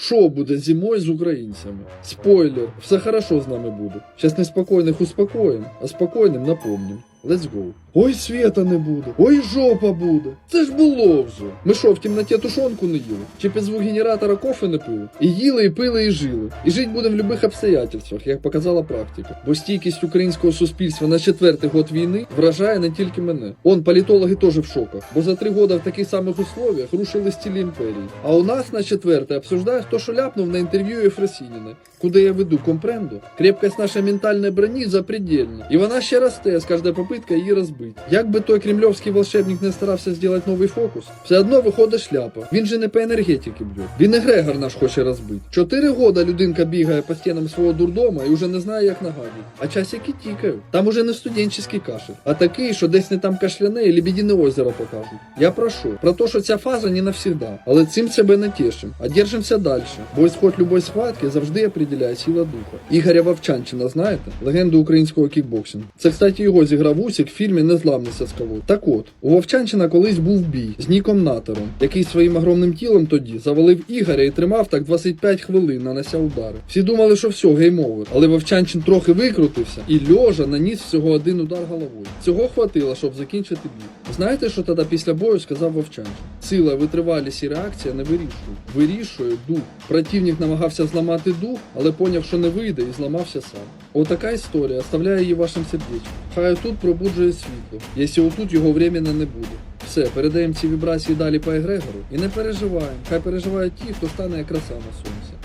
Що буде зимою з українцями? Спойлер, все хорошо з нами буде. Зараз неспокійних успокоїм, а спокійним напомним. Let's go. Ой, света не буде, ой, жопа буде. Це ж було вже. Ми що, в темноті тушонку не їли? Чи під звук генератора кофе не пили? І їли, і пили, і жили. І жить будемо в будь-яких обстоятельствах, як показала практика. Бо стійкість українського суспільства на четвертий год війни вражає не тільки мене. Он політологи теж в шоках, бо за три года в таких самих условиях рушили стілі імперії. А у нас на четверте обсуждають то, що ляпнув на інтерв'ю Ефросініни, куди я веду компренду. Крепкость нашої ментальної броні запредельна. І вона ще росте з кожної попитки її розбити. Як би той кремльовський волшебник не старався зробити новий фокус, все одно виходить шляпа. Він же не по енергетики б'є. Він егрегор наш хоче розбити. Чотири года людинка бігає по стінам свого дурдома і вже не знає, як нагадує. А часики тікають. Там уже не студентський кашель, а такий, що десь не там кашляне і лебедине озеро покажуть. Я прошу про те, що ця фаза не навсегда, але цим себе не тішим, а держимося далі. Бо ісход любої схватки завжди определяє сила духа. Ігоря Вовчанчина, знаєте? Легенду українського кікбоксингу. Це, кстати, його зіграв Усік в фільмі Незламний скалою. Так от, у Вовчанчина колись був бій з Ніком Натером, який своїм огромним тілом тоді завалив Ігоря і тримав так 25 хвилин, нанося удари. Всі думали, що все, гейм-овер. Але Вовчанчин трохи викрутився і льожа наніс всього один удар головою. Цього хватило, щоб закінчити бій. Знаєте, що тоді після бою сказав Вовчанчин? Сила, витривалість і реакція не вирішують. Вирішує дух. Противник намагався зламати дух, але поняв, що не вийде, і зламався сам. Отака історія оставляє її вашим сердечком. Хай тут пробуджує світло, якщо отут його временно не буде. Все, передаємо ці вібрації далі по егрегору і не переживаємо. Хай переживають ті, хто стане як краса на сонці.